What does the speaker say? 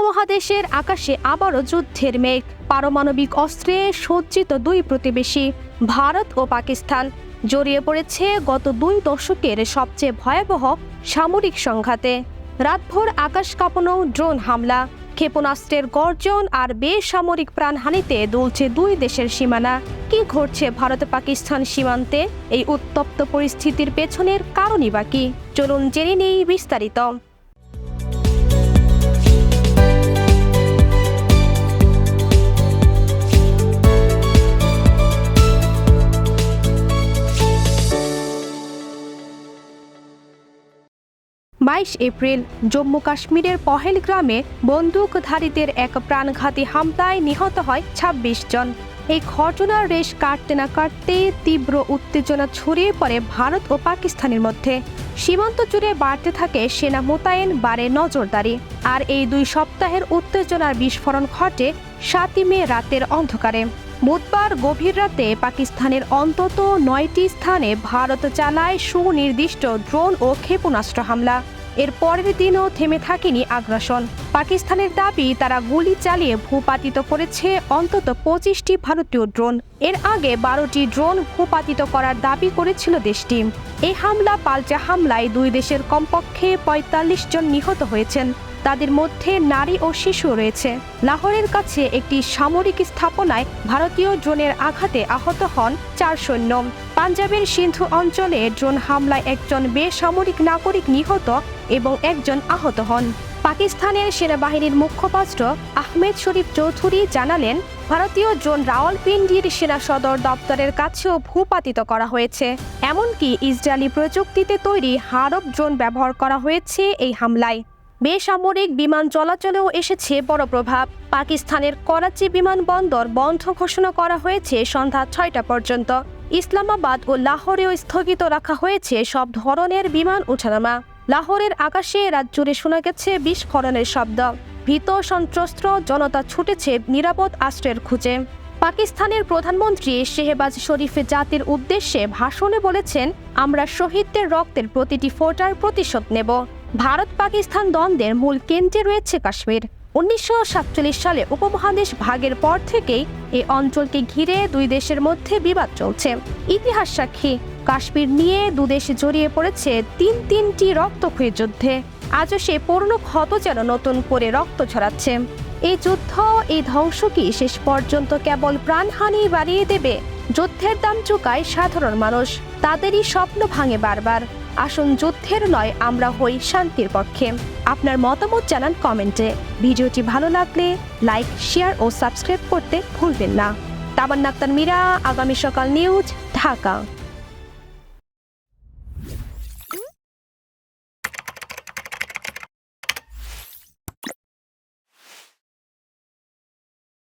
উপমহাদেশের আকাশে আবারও যুদ্ধের মেঘ। পারমাণবিক অস্ত্রে সজ্জিত দুই প্রতিবেশী, ভারত ও পাকিস্তান। জড়িয়ে পড়েছে গত দুই দশকের সবচেয়ে ভয়াবহ সামরিক সংঘাতে। রাতভর আকাশ কাঁপানো ড্রোন হামলা, ক্ষেপণাস্ত্রের গর্জন আর বেসামরিক প্রাণহানিতে দুলছে দুই দেশের সীমানা। কি ঘটছে ভারত পাকিস্তান সীমান্তে? এই উত্তপ্ত পরিস্থিতির পেছনের কারণই বা কি? চলুন জেনে নেই বিস্তারিত। বাইশ এপ্রিল, জম্মু কাশ্মীরের পহেল গ্রামে বন্দুকধারীদের এক প্রাণঘাতী হামলায় নিহত হয় ২৬ জন। এই ঘটনার রেশ কাটতে না কাটতে তীব্র উত্তেজনা ছড়িয়ে পড়ে ভারত ও পাকিস্তানের মধ্যে। সীমান্ত জুড়ে বাড়তে থাকে সেনা মোতায়েন বারে নজরদারি। আর এই দুই সপ্তাহের উত্তেজনার বিস্ফোরণ ঘটে সাতই মে রাতের অন্ধকারে। বুধবার গভীর রাতে পাকিস্তানের অন্তত নয়টি স্থানে ভারত চালায় সুনির্দিষ্ট ড্রোন ও ক্ষেপণাস্ত্র হামলা। এর পরের দিনও থেমে থাকেনি আগ্রাসন। পাকিস্তানের দাবি, তারা গুলি চালিয়ে ভূপাতিত করেছে অন্তত পঁচিশটি ভারতীয় ড্রোন। এর আগে বারোটি ড্রোন ভূপাতিত করার দাবি করেছিল দেশটি। এই হামলা পাল্টা হামলায় দুই দেশের কমপক্ষে পঁয়তাল্লিশ জন নিহত হয়েছেন। তাদের মধ্যে নারী ও শিশু রয়েছে। লাহোরের কাছে একটি সামরিক স্থাপনায় ভারতীয় ড্রোনের আঘাতে আহত হন চার সৈন্য। পাঞ্জাবের সিন্ধু অঞ্চলে ড্রোন হামলায় একজন বেসামরিক নাগরিক নিহত এবং একজন আহত হন। পাকিস্তানের সেনাবাহিনীর মুখপাত্র আহমেদ শরীফ চৌধুরী জানালেন, ভারতীয় ড্রোন রাওয়ালপিন্ডির সেনা সদর দপ্তরের কাছেও ভূপাতিত করা হয়েছে। এমনকি ইসরায়েলি প্রযুক্তিতে তৈরি হারব ড্রোন ব্যবহার করা হয়েছে এই হামলায়। বেসামরিক বিমান চলাচলেও এসেছে বড় প্রভাব। পাকিস্তানের করাচি বিমানবন্দর বন্ধ ঘোষণা করা হয়েছে সন্ধ্যা ছয়টা পর্যন্ত। ইসলামাবাদ ও লাহোরেও স্থগিত রাখা হয়েছে সব ধরনের বিমান ওঠানামা লাহোরের আকাশে রাত জুড়ে শোনা গেছে বিস্ফোরণের শব্দ। ভীত সন্ত্রস্ত জনতা ছুটেছে নিরাপদ আশ্রয়ের খুঁজে। পাকিস্তানের প্রধানমন্ত্রী শেহবাজ শরীফ জাতির উদ্দেশ্যে ভাষণে বলেছেন, আমরা শহীদদের রক্তের প্রতিটি ফোটার প্রতিশোধ নেব। ভারত পাকিস্তান দ্বন্দ্বের মূল কেন্দ্রে রয়েছে কাশ্মীর। উনিশশো সাতচল্লিশ সালে উপমহাদেশ ভাগের পর থেকেই এই অঞ্চলকে ঘিরে দুই দেশের মধ্যে বিবাদ চলছে। ইতিহাস সাক্ষী কাশ্মীর নিয়ে দুদেশ জড়িয়ে পড়েছে তিন তিনটি রক্তক্ষয়ী যুদ্ধে। আজও সে পুরনো ক্ষত যেন নতুন করে রক্ত ছড়াচ্ছে। এই যুদ্ধ, এই ধ্বংস কি শেষ পর্যন্ত কেবল প্রাণহানি বাড়িয়ে দেবে? যুদ্ধের দাম চুকায় সাধারণ মানুষ। তাদেরই স্বপ্ন ভাঙে বারবার। আসুন যুদ্ধের নয়, আমরা হই শান্তির পক্ষে। আপনার মতামত জানান কমেন্টে। ভিডিওটি ভালো লাগলে লাইক, শেয়ার ও সাবস্ক্রাইব করতে ভুলবেন না। তাবান্নাক্তার মীরা, আগামী সকাল নিউজ, ঢাকা।